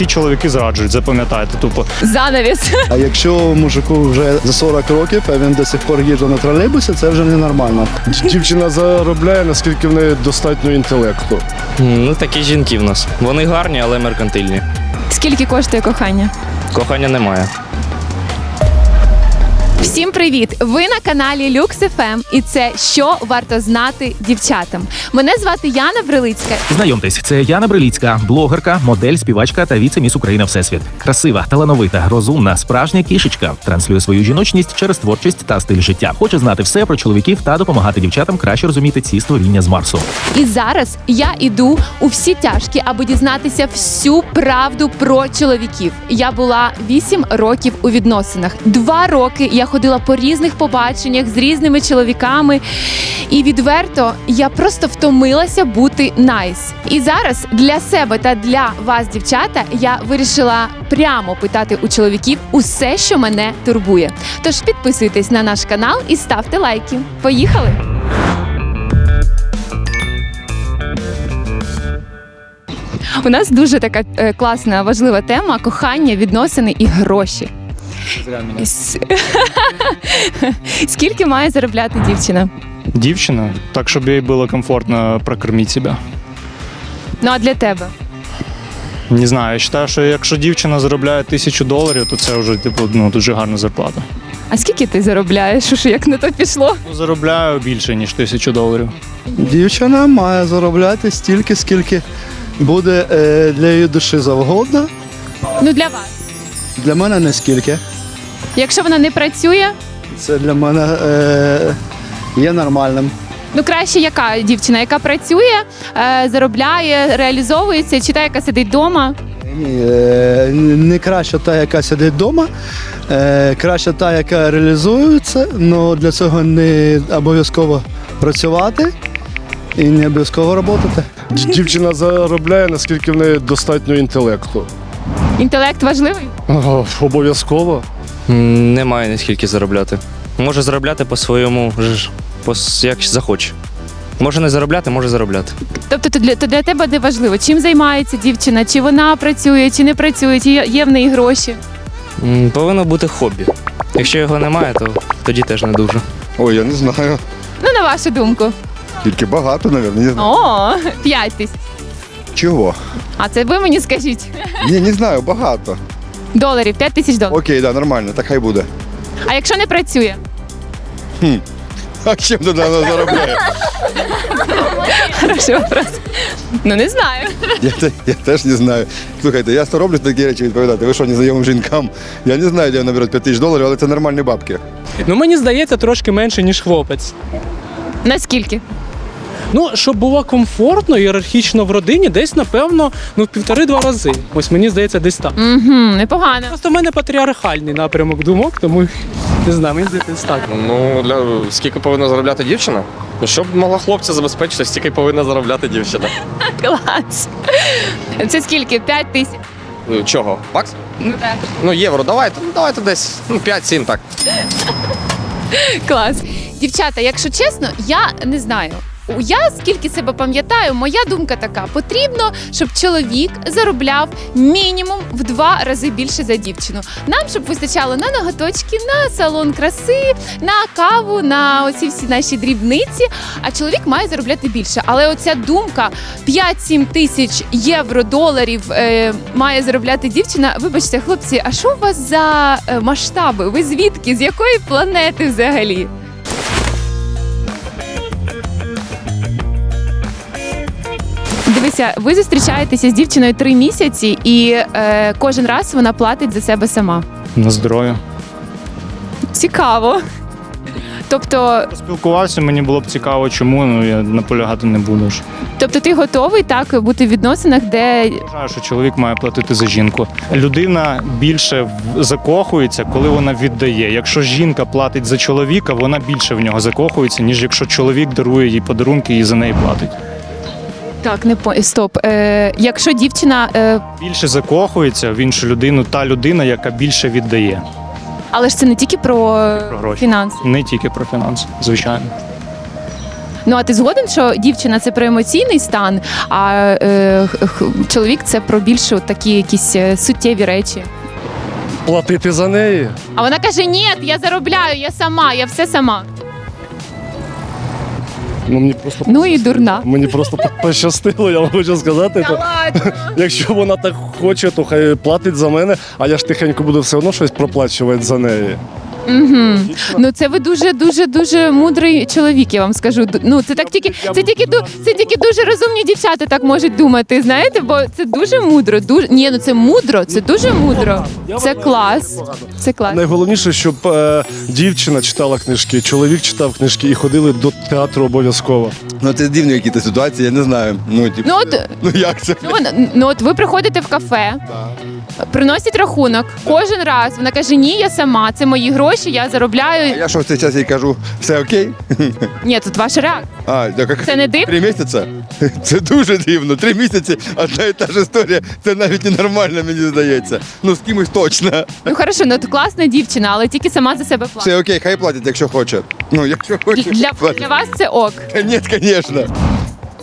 всі чоловіки зраджують, запам'ятайте. Тупо Занавіс. А якщо мужику вже за 40 років, а він до сих пор їде на тролейбусі, це вже ненормально. Дівчина заробляє, наскільки в неї достатньо інтелекту. Ну, такі жінки в нас. Вони гарні, але меркантильні. Скільки коштує кохання? Кохання немає. Всім привіт! Ви на каналі Lux FM і це що варто знати дівчатам. Мене звати Яна Брилицька. Знайомтесь, це Яна Бриліцька, блогерка, модель, співачка та віце-міс Україна Всесвіт. Красива, талановита, розумна, справжня кішечка. Транслює свою жіночність через творчість та стиль життя. Хоче знати все про чоловіків та допомагати дівчатам краще розуміти ці створіння з Марсу. І зараз я іду у всі тяжкі, аби дізнатися всю правду про чоловіків. Я була 8 років у відносинах. Два роки я ходила по різних побаченнях з різними чоловіками. І відверто я просто втомилася бути найс. І зараз для себе та для вас, дівчата, я вирішила прямо питати у чоловіків усе, що мене турбує. Тож підписуйтесь на наш канал і ставте лайки. Поїхали! У нас дуже така е, класна, важлива тема кохання, відносини і гроші. С- Скільки має заробляти дівчина? дівчина, так щоб їй було комфортно прокормити себе. Ну а для тебе? Не знаю, я вважаю, що якщо дівчина заробляє тисячу доларів, то це вже типу ну дуже гарна зарплата. А скільки ти заробляєш? Що як на то пішло? Ну, заробляю більше ніж тисячу доларів. Дівчина має заробляти стільки, скільки буде е, для її душі завгодно. Ну для вас. Для мене не скільки. Якщо вона не працює, Це для мене е, є нормальним. ну краще яка дівчина, яка працює, е, заробляє, реалізовується, чи та, яка сидить вдома. Ні, е, не краще та, яка сидить вдома, е, краще та, яка реалізується, але для цього не обов'язково працювати і не обов'язково працювати. Дівчина заробляє, наскільки в неї достатньо інтелекту. Інтелект важливий. О, Обов'язково. Немає наскільки заробляти. Може заробляти по своєму ж по як захоче. Може не заробляти, може заробляти. Тобто то для, то для тебе не важливо, чим займається дівчина, чи вона працює, чи не працює, чи є- є в неї гроші. Повинно бути хобі. Якщо його немає, то тоді теж не дуже. Ой, я не знаю. Ну, на вашу думку. Тільки багато, мабуть, не знаю. О, п'ять тисяч. Чого? А це ви мені скажіть. Ні, не знаю, багато. Доларів, п'ять тисяч доларів. Окей, да, нормально, так хай буде. А якщо не працює? А чим тоді вона заробляє? Хороший вопрос. Ну не знаю. Я, те- я теж не знаю. Слухайте, я роблю такі речі відповідати. Ви що, незнайомим жінкам? Я не знаю, де вона бере 5 тисяч доларів, але це нормальні бабки. Ну мені здається, трошки менше, ніж хлопець. Наскільки? Ну, щоб було комфортно, ієрархічно в родині, десь, напевно, ну, в півтори-два рази. Ось мені здається, десь так. Угу, непогано. Просто в мене патріархальний напрямок думок, тому не знаю, мені здається, десь так. Ну, для скільки повинна заробляти дівчина? Ну, щоб могла хлопця забезпечити, стільки повинна заробляти дівчина. Клас. Це скільки? П'ять тисяч. Ну, чого? Бакс? Ну так. Ну, євро, давайте, ну давайте десь ну, 5-7 так. Клас. Дівчата, якщо чесно, я не знаю. Я скільки себе пам'ятаю, моя думка така: потрібно, щоб чоловік заробляв мінімум в два рази більше за дівчину. Нам щоб вистачало на ноготочки, на салон краси, на каву, на оці всі наші дрібниці. А чоловік має заробляти більше. Але оця думка 5-7 тисяч євро доларів е, має заробляти дівчина. Вибачте, хлопці, а що у вас за е, масштаби? Ви звідки? З якої планети взагалі? Дивися, ви зустрічаєтеся з дівчиною три місяці, і е, кожен раз вона платить за себе сама. На здоров'я. Цікаво. Тобто, Поспілкувався, мені було б цікаво, чому ну я наполягати не буду. ж. тобто ти готовий так бути в відносинах, де Вважаю, що чоловік має платити за жінку. Людина більше в- закохується, коли вона віддає. Якщо жінка платить за чоловіка, вона більше в нього закохується, ніж якщо чоловік дарує їй подарунки і за неї платить. Так не по стоп. Е, якщо дівчина, е, Більше закохується в іншу людину та людина, яка більше віддає. але ж це не тільки про, Про гроші. фінанси. Не тільки про фінанси, звичайно. Ну а ти згоден, що дівчина це про емоційний стан, а е, х- х- чоловік це про більше от такі якісь е, суттєві речі. Платити за неї. А вона каже: Ні, я заробляю, я сама, я все сама. Ну, мені просто Ну і дурна. Мені просто пощастило, я вам хочу сказати. То, якщо вона так хоче, то хай платить за мене, а я ж тихенько буду все одно щось проплачувати за неї. Угу. Ну це ви дуже дуже дуже мудрий чоловік. Я вам скажу. Ду- Ну це так тільки це тільки ду- це тільки дуже розумні дівчата так можуть думати. Знаєте, бо це дуже мудро. Дуже ні, ну це мудро. Це дуже мудро. Це клас. Це клас. Найголовніше, щоб е, дівчина читала книжки, чоловік читав книжки і ходили до театру обов'язково. Ну це дивні якісь ситуації, я не знаю. Ну, типу, Ну от ну як це? ну, ну от ви приходите в кафе, приносять рахунок кожен раз. Вона каже: Ні, я сама, це мої гроші, я А я що в цей час їй кажу, все окей? Ні, тут ваша реакція. А, так як Це не дивно? три місяці? Це дуже дивно. Три місяці одна і та ж історія. Це навіть ненормально, мені здається. Ну, з кимось точно. Ну хорошо, ну от класна дівчина, але тільки сама за себе платить. Все окей, хай платять, якщо хоче. Ну, якщо хоче. Для, платить. для вас це ок. Нет, конечно.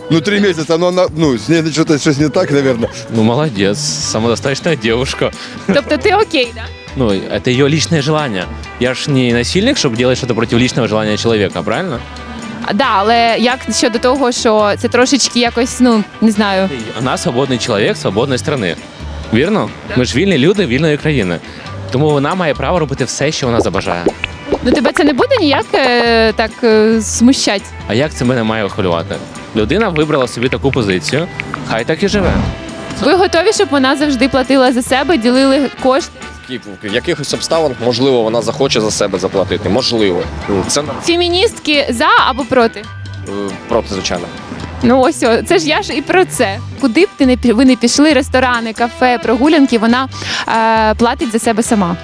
Ну, три месяца, но она, ну, с ней что-то что не так, наверное. Ну, молодец, самодостаточная девушка. Тобто ти окей, да? Ну, это ее личное желание. Я ж не насильник, чтобы делать что-то против личного желания человека, правильно? А, Да, але як щодо того, що це трошечки якось, ну не знаю. Вона свободний чоловік свободної країни. Вірно? Ми ж вільні люди вільної країни. Тому вона має право робити все, що вона забажає. Ну тебе це не буде ніяк е, так е, смущать. А як це мене має хвилювати? Людина вибрала собі таку позицію, хай так і живе. Ви готові, щоб вона завжди платила за себе, ділили кошти? В якихось обставин, можливо, вона захоче за себе заплатити. Можливо. Це Феміністки за або проти? е, проти, звичайно. Ну ось о, це ж я ж і про це. Куди б ти не пі- ви не пішли, ресторани, кафе, прогулянки, вона е, платить за себе сама.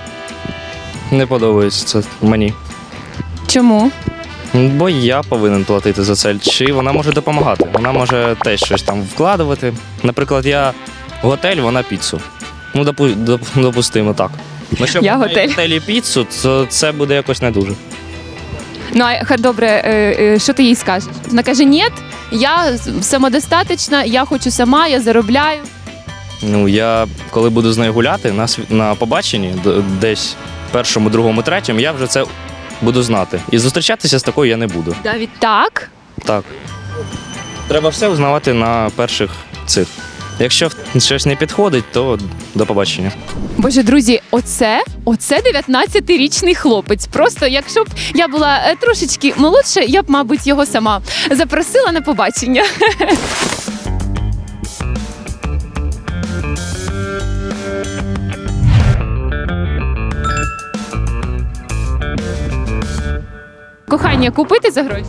Не подобається це мені. Чому? Бо я повинен платити за це. Чи вона може допомагати? Вона може теж щось там вкладувати. Наприклад, я готель, вона піцу. Ну, допу, доп- допустимо так. Ну, щоб Я готель. готелі піцу, то це буде якось не дуже. Ну а ха, добре, е, е, що ти їй скажеш? Вона каже: Ні, я самодостаточна, я хочу сама, я заробляю. Ну, я коли буду з нею гуляти на, на побаченні, д- десь першому, другому, третьому, я вже це буду знати. І зустрічатися з такою я не буду. Навіть так. Так. Треба все узнавати на перших цих. Якщо щось не підходить, то до побачення. Боже, друзі, оце, оце 19-річний хлопець. Просто якщо б я була е, трошечки молодша, я б, мабуть, його сама запросила на побачення. Кохання купити за гроші?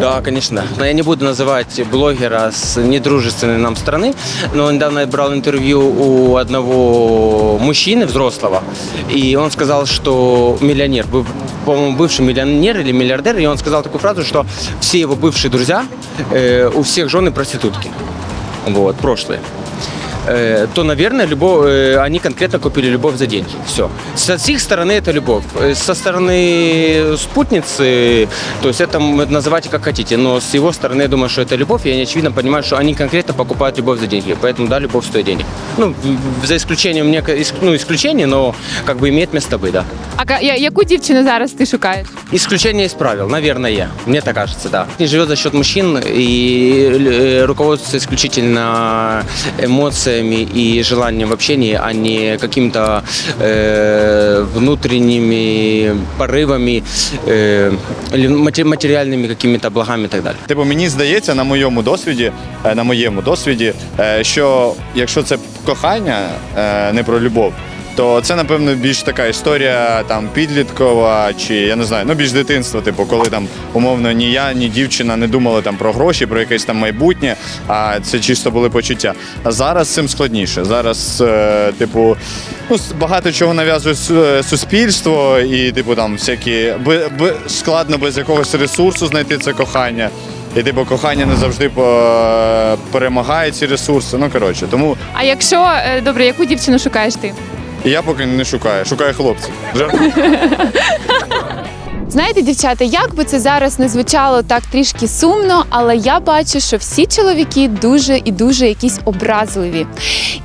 Да, конечно. Но я не буду называть блогера с недружественной нам страны, но недавно я брал интервью у одного мужчины взрослого, и он сказал, что миллионер, быв- по-моему, бывший миллионер или миллиардер, и он сказал такую фразу, что все его бывшие друзья, э, у всех жены проститутки. Вот, прошлые. Э, то, наверное, любовь, э, они конкретно купили любовь за деньги. Все. Со с их стороны это любовь. Э, Со стороны спутницы, то есть это называйте как хотите, но с его стороны я думаю, что это любовь, и они очевидно понимают, что они конкретно покупают любовь за деньги. Поэтому да, любовь стоит денег. Ну, за исключением ну, исключений, но как бы имеет место быть, да. А я- яку дівчину зараз ти шукаєш? Исключение из правил, наверное. Мне так кажется, да. Не живет за счет мужчин и руководствуется исключительно эмоциями и желанием в общении, а не какими-то э, внутренними порывами, э, или мате- материальными какими-то благами и так далее. Типу, мені здається, на моєму досвіді, е, на моєму досвіді, е, що якщо це кохання, е, не про любов, то це, напевно, більш така історія там підліткова, чи я не знаю, ну більш дитинства, типу, коли там умовно ні я, ні дівчина не думали там про гроші, про якесь там майбутнє, а це чисто були почуття. А зараз цим складніше. Зараз, е, типу, ну, багато чого нав'язує суспільство, і, типу, там всякі би, би, складно без якогось ресурсу знайти це кохання. І типу кохання не завжди по- перемагає ці ресурси. Ну коротше, тому А якщо е, добре, яку дівчину шукаєш ти? Я поки не шукаю, шукаю хлопців. Знаєте, дівчата, як би це зараз не звучало так трішки сумно, але я бачу, що всі чоловіки дуже і дуже якісь образливі.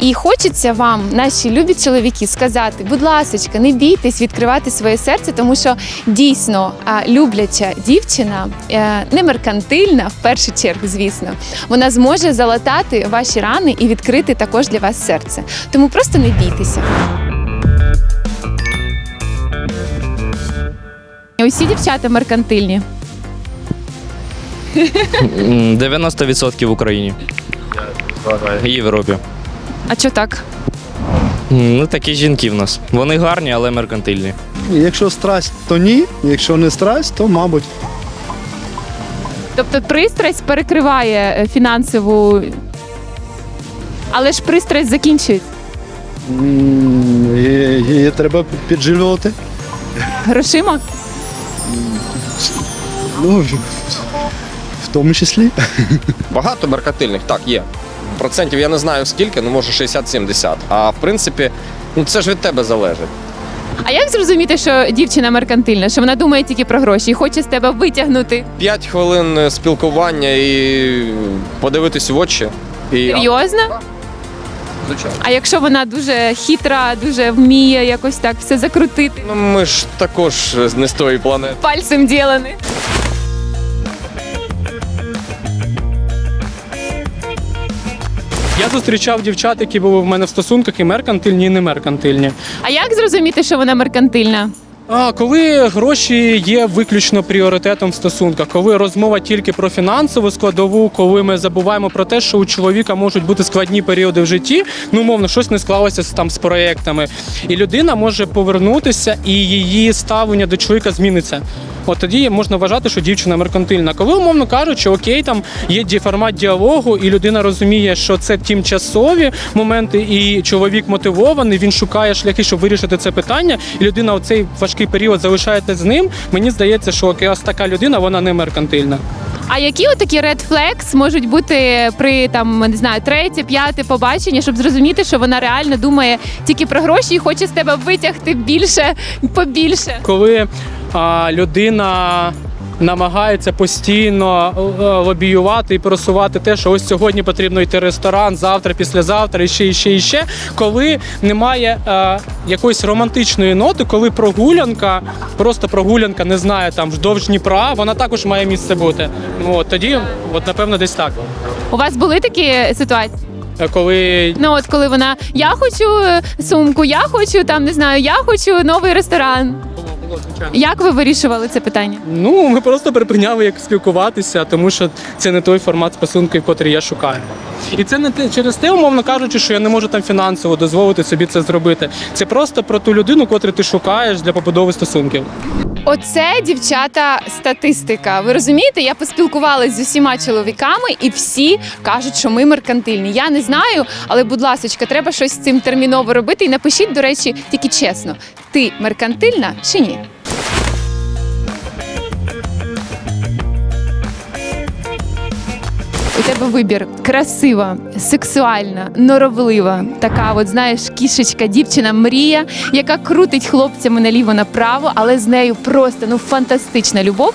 І хочеться вам, наші любі чоловіки, сказати, будь ласочка, не бійтесь відкривати своє серце, тому що дійсно любляча дівчина, е, не меркантильна, в першу чергу, звісно, вона зможе залатати ваші рани і відкрити також для вас серце. Тому просто не бійтеся. Усі дівчата меркантильні. 90% в Україні. І в Європі. А що так? Ну, такі жінки в нас. Вони гарні, але меркантильні. Якщо страсть, то ні. Якщо не страсть, то мабуть. Тобто пристрасть перекриває е, фінансову. Але ж пристрасть закінчується. М, Її, її треба підживлювати. Грошима? Ну, в- тому числі. Багато меркантильних, так, є. Процентів я не знаю скільки, ну може 60-70. А в принципі, ну це ж від тебе залежить. А як зрозуміти, що дівчина меркантильна, що вона думає тільки про гроші і хоче з тебе витягнути? 5 хвилин е, спілкування і подивитись в очі. І... Серйозно? Звичайно. А якщо вона дуже хитра, дуже вміє якось так все закрутити, Ну ми ж також не з тої планети. пальцем ділені. Я зустрічав дівчат, які були в мене в стосунках і меркантильні, і не меркантильні. А як зрозуміти, що вона меркантильна? А коли гроші є виключно пріоритетом в стосунках, коли розмова тільки про фінансову складову, коли ми забуваємо про те, що у чоловіка можуть бути складні періоди в житті, ну умовно, щось не склалося з- там з проектами, і людина може повернутися, і її ставлення до чоловіка зміниться. От тоді можна вважати, що дівчина меркантильна. Коли, умовно кажучи, окей, там є ді- формат діалогу, і людина розуміє, що це тимчасові моменти, і чоловік мотивований, він шукає шляхи, щоб вирішити це питання, і людина у цей важкий період залишається з ним. Мені здається, що якраз така людина вона не меркантильна. А які отакі red flags можуть бути при там не знаю, третє, п'яте побачення, щоб зрозуміти, що вона реально думає тільки про гроші і хоче з тебе витягти більше, побільше. коли людина намагається постійно е, лобіювати і просувати те, що ось сьогодні потрібно йти в ресторан, завтра, післязавтра, і ще, і ще, і ще. Коли немає е, якоїсь романтичної ноти, коли прогулянка, просто прогулянка, не знаю, там вздовж Дніпра, вона також має місце бути. Ну, от тоді, от напевно, десь так. У вас були такі ситуації? Е, Коли Ну от коли вона я хочу е, сумку, я хочу там не знаю, я хочу новий ресторан. Як ви вирішували це питання? Ну, ми просто припиняли як спілкуватися, тому що це не той формат стосунків, котрий я шукаю. І це не те через те, умовно кажучи, що я не можу там фінансово дозволити собі це зробити. Це просто про ту людину, котру ти шукаєш для побудови стосунків. Оце дівчата статистика. Ви розумієте, я поспілкувалася з усіма чоловіками, і всі кажуть, що ми меркантильні. Я не знаю, але будь ласка, треба щось з цим терміново робити. І напишіть, до речі, тільки чесно, ти меркантильна чи ні? Тебе вибір красива, сексуальна, норовлива, така, от знаєш, кішечка, дівчина, мрія, яка крутить хлопцями наліво направо, але з нею просто ну фантастична любов.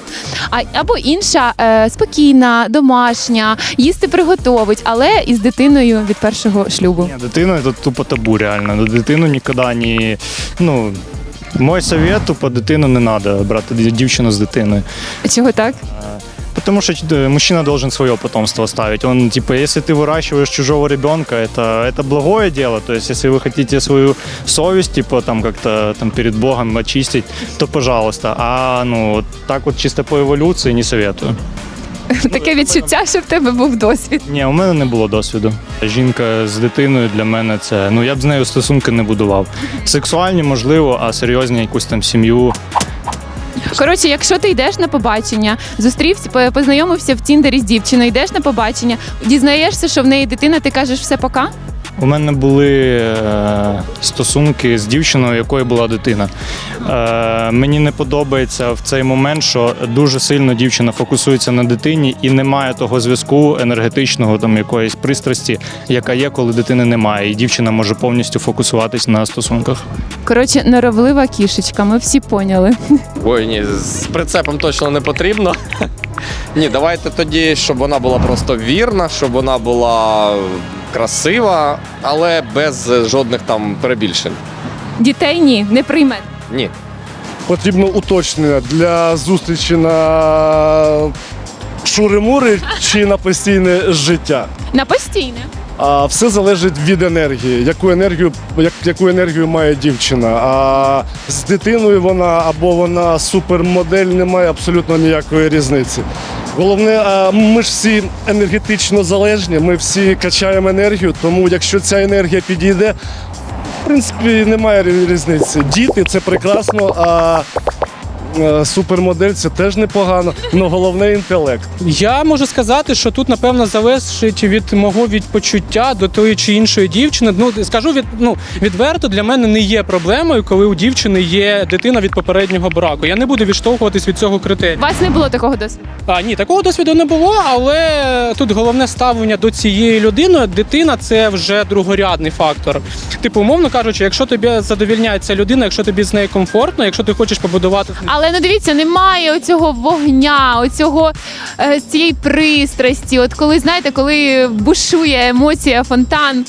А або інша е, спокійна, домашня, їсти приготовить, але із дитиною від першого шлюбу. Ні, дитину це тупо табу, реально. До дитину ніколи не. Ну, мой совет, тупо дитину не треба брати дівчину з дитиною. Чого так? Потому что э, мужчина должен свое потомство оставить. Он, типа, если ты выращиваешь чужого ребенка, это, это благое дело. То есть, если вы хотите свою совесть, типа, там, как-то там перед Богом очистить, то пожалуйста. А, ну, вот так вот чисто по еволюції не советую. Таке відчуття, що в тебе був досвід. Ні, у мене не було досвіду. Жінка з дитиною для мене це. Ну я б з нею стосунки не будував. Сексуальні, можливо, а серйозні якусь там сім'ю. Коротше, якщо ти йдеш на побачення, зустрівся, по- познайомився в Тіндері з дівчиною, йдеш на побачення, дізнаєшся, що в неї дитина, ти кажеш все пока. У мене були е, стосунки з дівчиною, якою була дитина. Е, мені не подобається в цей момент, що дуже сильно дівчина фокусується на дитині і немає того зв'язку енергетичного, там якоїсь пристрасті, яка є, коли дитини немає, і дівчина може повністю фокусуватись на стосунках. Коротше, норовлива кішечка, ми всі поняли. Ой, ні, з прицепом точно не потрібно. Ні, давайте тоді, щоб вона була просто вірна, щоб вона була красива, але без жодних там перебільшень. Дітей ні, не прийме. Ні. Потрібно уточнення для зустрічі на шури-мури чи на постійне життя. На постійне. А все залежить від енергії, яку енергію, як, яку енергію має дівчина. А з дитиною вона або вона супермодель, немає абсолютно ніякої різниці. Головне, ми ж всі енергетично залежні, ми всі качаємо енергію, тому якщо ця енергія підійде, в принципі, немає різниці. Діти це прекрасно, а супермодель це теж непогано, але головне інтелект. Я можу сказати, що тут напевно залежить від мого відпочуття до тої чи іншої дівчини. Ну скажу від ну відверто, для мене не є проблемою, коли у дівчини є дитина від попереднього браку. Я не буду відштовхуватись від цього критерію. У вас не було такого досвіду. А ні, такого досвіду не було, але тут головне ставлення до цієї людини. Дитина це вже другорядний фактор. Типу, умовно кажучи, якщо тобі задовільняє ця людина, якщо тобі з нею комфортно, якщо ти хочеш побудувати Але ну дивіться, немає оцього вогня, оцього е, цієї пристрасті. От коли знаєте, коли бушує емоція, фонтан.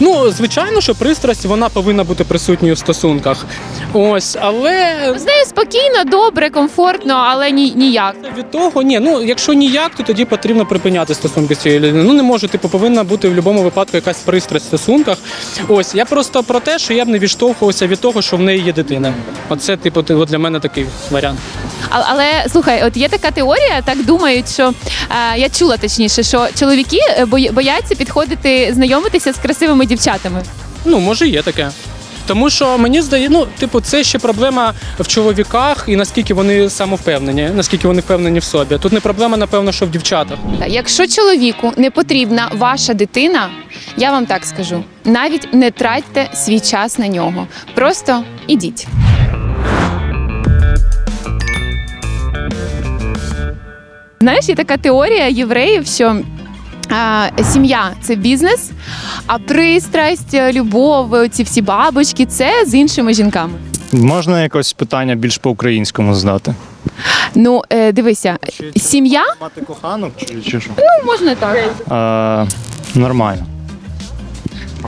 Ну, звичайно, що пристрасть вона повинна бути присутньою в стосунках. Ось, але З нею спокійно, добре, комфортно, але ні, ніяк. від того, ні, ну якщо ніяк, то тоді потрібно припиняти стосунки з цією людиною. Ну не може, типу, повинна бути в будь-якому випадку якась пристрасть в стосунках. Ось я просто про те, що я б не відштовхувався від того, що в неї є дитина. Оце, типу, ти- от для мене такий варіант. А, але слухай, от є така теорія, так думають, що е, я чула точніше, що чоловіки е, бої- бояться підходити, знайомитися з красивими дівчатами. Ну, може, є таке. Тому що мені здається, ну, типу, це ще проблема в чоловіках і наскільки вони самовпевнені, наскільки вони впевнені в собі. Тут не проблема, напевно, що в дівчатах. Та, Якщо чоловіку не потрібна ваша дитина, я вам так скажу: навіть не тратьте свій час на нього. Просто ідіть. Знаєш, є така теорія євреїв, що а, сім'я це бізнес, а пристрасть, любов, ці всі бабочки це з іншими жінками. Можна якось питання більш по-українському здати? Ну, е, дивися, сім'я Мати коханок чи, чи що? ну, можна так. Е, нормально.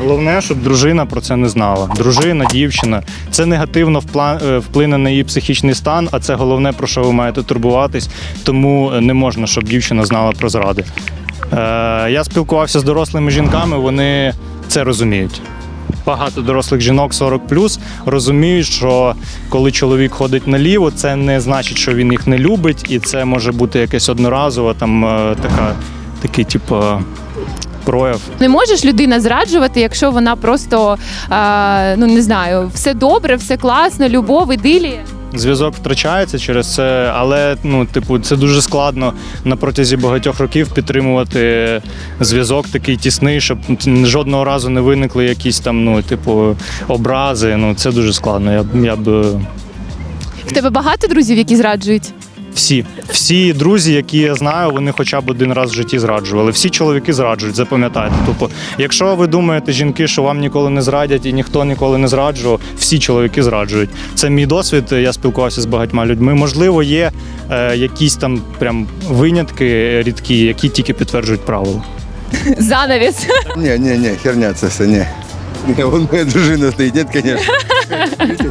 Головне, щоб дружина про це не знала. Дружина, дівчина. Це негативно е, вплине на її психічний стан, а це головне, про що ви маєте турбуватись. Тому не можна, щоб дівчина знала про зради. Е, я спілкувався з дорослими жінками, вони це розуміють. Багато дорослих жінок 40 розуміють, що коли чоловік ходить наліво, це не значить, що він їх не любить, і це може бути якесь одноразово, там е, така, такий, типу, прояв. Не можеш людина зраджувати, якщо вона просто е, ну не знаю, все добре, все класно, любов, ідилія. Зв'язок втрачається через це, але ну, типу, це дуже складно на протязі багатьох років підтримувати зв'язок такий тісний, щоб жодного разу не виникли якісь там, ну, типу, образи. Ну, це дуже складно. Я, б- я б В тебе багато друзів, які зраджують? Всі, всі друзі, які я знаю, вони хоча б один раз в житті зраджували. Всі чоловіки зраджують, запам'ятайте. Тобто, якщо ви думаєте, жінки, що вам ніколи не зрадять і ніхто ніколи не зраджував, всі чоловіки зраджують. Це мій досвід. Я спілкувався з багатьма людьми. Можливо, є е, якісь там прям винятки рідкі, які тільки підтверджують правило. Занавіс. Ні, ні, ні, херня це все, ні. Ні, вон моя дружина стоїть, ні, звісно.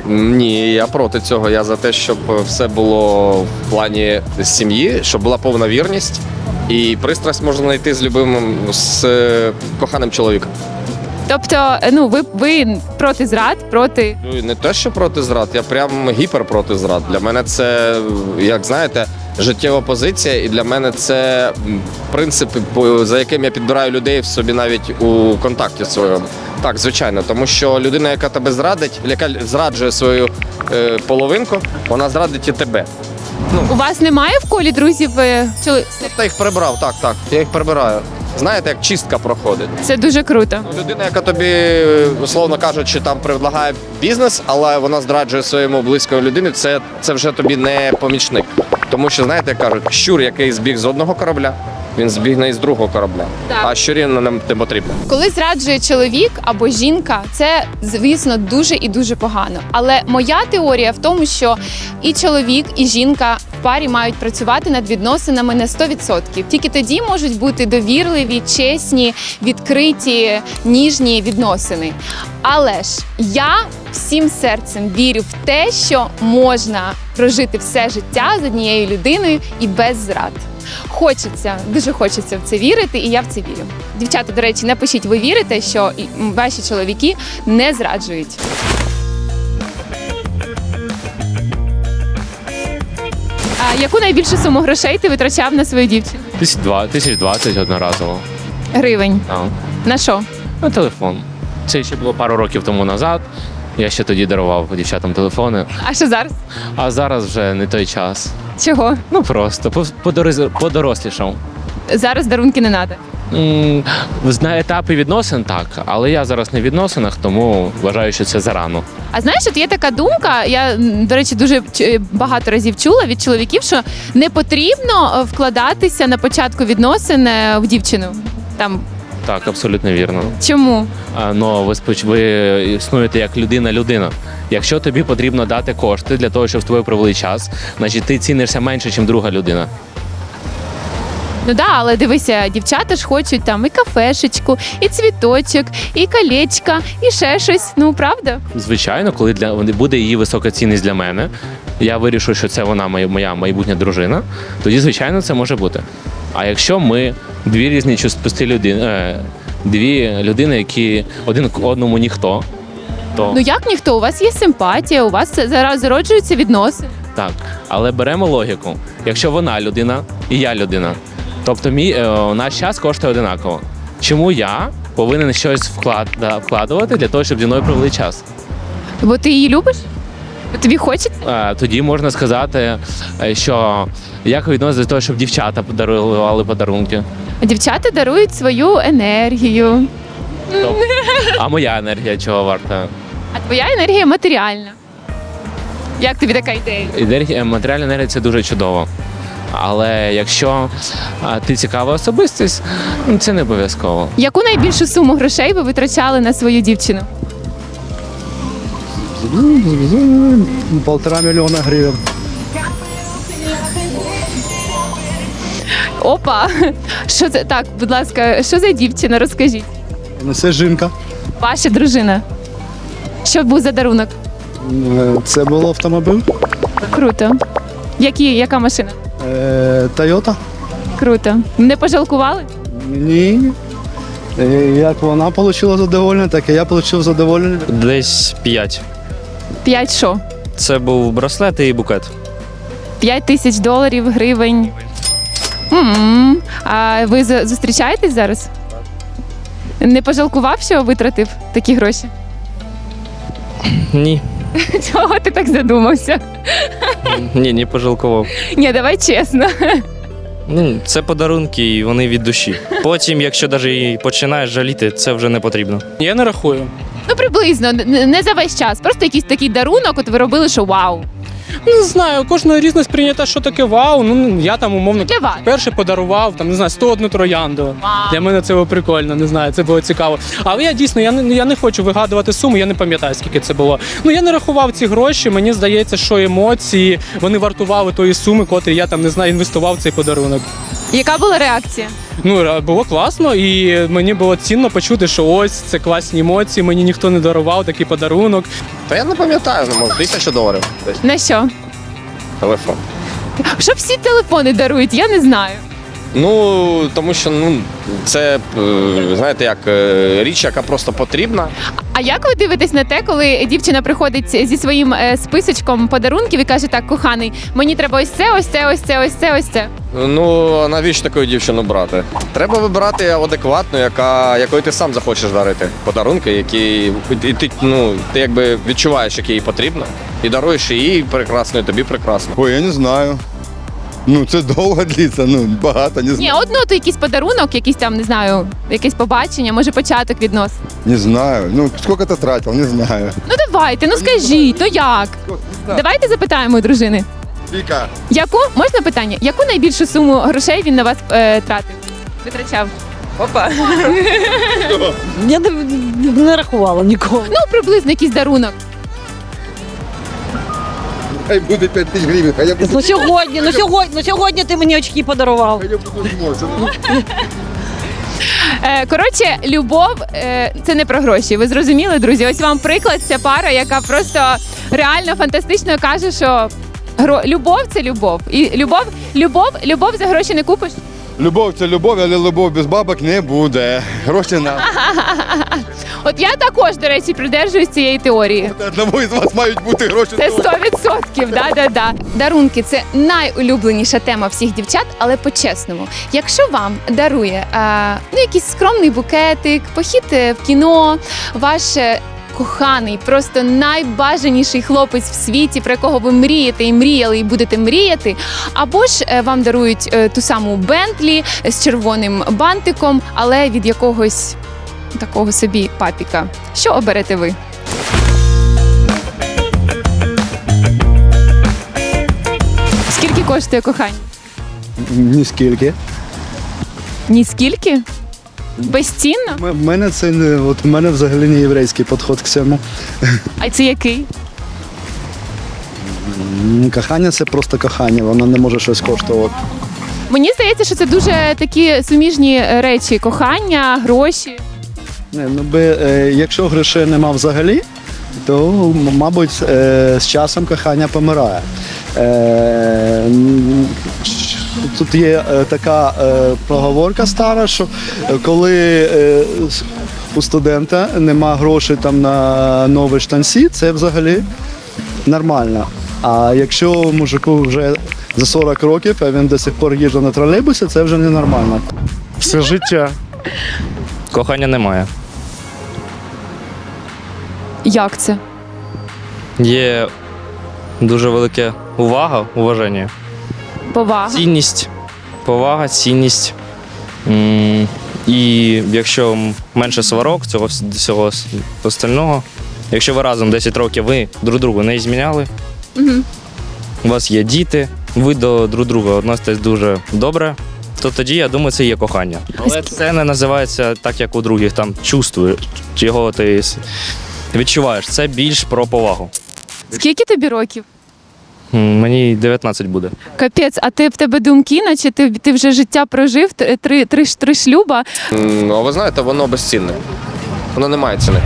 Ні, я проти цього. Я за те, щоб все було в плані сім'ї, щоб була повна вірність. І пристрасть можна знайти з любимим з е, коханим чоловіком. Тобто, ну ви, ви проти зрад, проти Ну і не те, що проти зрад, я прям гіпер проти зрад. Для мене це, як знаєте, життєва позиція, і для мене це принцип, за яким я підбираю людей в собі навіть у контакті своєму. Так, звичайно, тому що людина, яка тебе зрадить, яка зраджує свою е, половинку, вона зрадить і тебе. Ну. у вас немає в колі друзів? е, Чоли... Я їх прибрав, так, так. Я їх прибираю. знаєте, як чистка проходить. Це дуже круто. Людина, яка тобі, условно кажучи, там предлагає бізнес, але вона зраджує своєму близької людини, це, це вже тобі не помічник. Тому що, знаєте, як кажуть, щур, який збіг з одного корабля, він збігне із другого корабля. Так. А щурі нам не потрібно. Коли зраджує чоловік або жінка, це звісно дуже і дуже погано. Але моя теорія в тому, що і чоловік, і жінка в парі мають працювати над відносинами на 100%. Тільки тоді можуть бути довірливі, чесні, відкриті, ніжні відносини. Але ж я всім серцем вірю в те, що можна прожити все життя з однією людиною і без зрад. Хочеться, дуже хочеться в це вірити, і я в це вірю. Дівчата, до речі, напишіть, ви вірите, що ваші чоловіки не зраджують. А яку найбільшу суму грошей ти витрачав на свою дівчину? Тисяч два, тисяч двадцять одноразово. Гривень. А, На що? на телефон. Це ще було пару років тому назад. Я ще тоді дарував дівчатам телефони, А що зараз? а зараз вже не той час. Чого? Ну просто по- подороз- подорослішав. Зараз дарунки не треба. М, На етапі відносин так, але я зараз не в відносинах, тому вважаю, що це зарано. А знаєш, от є така думка, я, м, до речі, дуже ч- багато разів чула від чоловіків, що не потрібно е, вкладатися на початку відносин е, в дівчину. Там Так, абсолютно вірно. чому? А, Ну, ви споч... ви існуєте як людина-людина. Якщо тобі потрібно дати кошти для того, щоб з тобою провели час, значить ти цінишся менше, ніж друга людина. Ну да, але дивися, дівчата ж хочуть там і кафешечку, і цвіточок, і колечка, і ще щось. Ну правда? Звичайно, коли для буде її висока цінність для мене, я вирішу, що це вона моя, майбутня дружина, тоді, звичайно, це може бути. А якщо ми дві різні чувствості людини, е, дві людини, які один к одному ніхто, то Ну як ніхто? У вас є симпатія, у вас зараз зароджуються відносини. Так, але беремо логіку. Якщо вона людина і я людина, тобто мій е, наш час коштує одинаково. Чому я повинен щось вклад, вкладувати для того, щоб зі мною провели час? Бо ти її любиш? Тобі хочеться? Е, тоді можна сказати, е, що як відноситься до того, щоб дівчата подарували подарунки. Дівчата дарують свою енергію, Тобто, а моя енергія чого варта? а твоя енергія матеріальна. Як тобі така ідея? Енергія, матеріальна енергія це дуже чудово. Але якщо ти цікава особистість, ну, це не обов'язково. Яку найбільшу суму грошей ви витрачали на свою дівчину? Полтора мільйона гривень. Опа! Що це так, будь ласка, що за дівчина? Розкажіть. Ну, Це жінка. Ваша дружина. Що був за дарунок? Е, Це був автомобіль. Круто. Які, яка машина? Е, Тойота. Круто. Не пожалкували? Ні. Е, Як вона отримала задоволення, так і я отримав задоволення. Десь 5. П'ять що? Це був браслет і букет. П'ять тисяч доларів, гривень. м А ви зустрічаєтесь зараз? Не пожалкував, що витратив такі гроші? Ні. Чого ти так задумався? Ні, не пожалкував. Ні, давай чесно. Ну, це подарунки, і вони від душі. Потім, якщо навіть і починаєш жаліти, це вже не потрібно. Я не рахую. Ну, приблизно, н- не за весь час. Просто якийсь такий дарунок, от ви робили, що вау. Не знаю, кожного різне сприйняття, що таке вау. Ну я там умовно Для вас. перше подарував там, не знаю, 101 троянду. Для мене це було прикольно, не знаю, це було цікаво. Але я дійсно я не я не хочу вигадувати суму, я не пам'ятаю, скільки це було. Ну я не рахував ці гроші. Мені здається, що емоції вони вартували тої суми, котрі я там не знаю, інвестував в цей подарунок. Яка була реакція? Ну було класно, і мені було цінно почути, що ось це класні емоції. Мені ніхто не дарував такий подарунок. Та я не пам'ятаю, ну, може, тисяча доларів десь На що? телефон. Що всі телефони дарують, я не знаю. Ну, тому що ну, це, е, знаєте, як е, річ, яка просто потрібна. А як ви дивитесь на те, коли дівчина приходить зі своїм е, списочком подарунків і каже: так, коханий, мені треба ось це, ось це, ось це, ось це, ось це. Ну, а навіщо таку дівчину брати? Треба вибирати адекватну, яка, якої ти сам захочеш дарити. Подарунки, які і ти, ну, ти якби відчуваєш, які їй потрібно, і даруєш їй прекрасно, і тобі прекрасно. Ой, я не знаю. Ну, це довго длиться, ну, багато, не Ні, знаю. одно то якийсь подарунок, якийсь там, не знаю, якесь побачення, може початок віднос. Не знаю. Ну, сколько ти тратив, не знаю. Ну давайте, ну скажіть, ну як? Давайте запитаємо у дружини. Віка, Яку можна питання? Яку найбільшу суму грошей він на вас е, тратив? Витрачав? Опа. Я не, не рахувала ніколи. Ну, приблизно якийсь дарунок. Хай буде 5 тисяч гривень, хай я буду, Ну сьогодні, ну сьогодні, ну сьогодні ти мені очки подарував. хай я буду зможу. Ну, Е, коротше, любов е, це не про гроші. Ви зрозуміли, друзі? Ось вам приклад. Ця пара, яка просто реально фантастично каже, що гро... любов це любов. І любов, любов, любов за гроші не купиш. Любов це любов, але любов без бабок не буде. Гроші на От я також, до речі, придержуюсь цієї теорії. одного із вас мають бути гроші. Це 100%, да, да, да. Дарунки це найулюбленіша тема всіх дівчат, але по-чесному. Якщо вам дарує е, ну, якийсь скромний букетик, похід е, в кіно, ваш е, коханий, просто найбажаніший хлопець в світі, про якого ви мрієте і мріяли, і будете мріяти. Або ж е, вам дарують е, ту саму Бентлі з червоним бантиком, але від якогось такого собі папіка. Що оберете ви? Скільки коштує кохання? Ніскільки. Ні скільки? Безцінно? В мене це не от мене взагалі не єврейський підход к цьому. А це який? М, Кохання це просто кохання, воно не може щось коштувати. Мені здається, що це дуже такі суміжні е, речі: кохання, гроші. Не, ну би, е, якщо грошей нема взагалі, то, м- мабуть, е, з часом кохання помирає. Е, м, тут є е, така е, проговорка стара, що е, коли е, у студента нема грошей там на нові штанці, це взагалі нормально. А якщо мужику вже за 40 років, а він до сих пор їжджає на тролейбусі, це вже ненормально. Все життя. Кохання немає. Як це? Є дуже велика увага, уваження, Повага. цінність, повага, цінність. М, І якщо менше сварок, цього вс- всього с- остального, якщо ви разом 10 років ви друг другу не зміняли, Угу. у вас є діти, ви до друг друга відноситесь дуже добре, то тоді я думаю, це є кохання. Але це не називається так, як у других там чувствуєш, чого ти с- відчуваєш. Це більш про повагу. Скільки тобі років? Мені 19 буде. Капець, а ти в тебе думки, наче ти, ти вже життя прожив, т- три, три, три шлюба. А ви знаєте, воно безцінне. Воно не має ціни.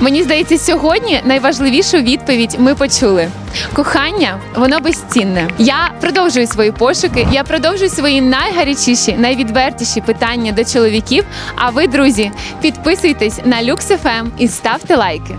Мені здається, сьогодні найважливішу відповідь ми почули. Кохання, воно безцінне. Я продовжую свої пошуки. Я продовжую свої найгарячіші, найвідвертіші питання до чоловіків. А ви, друзі, підписуйтесь на Lux FM і ставте лайки.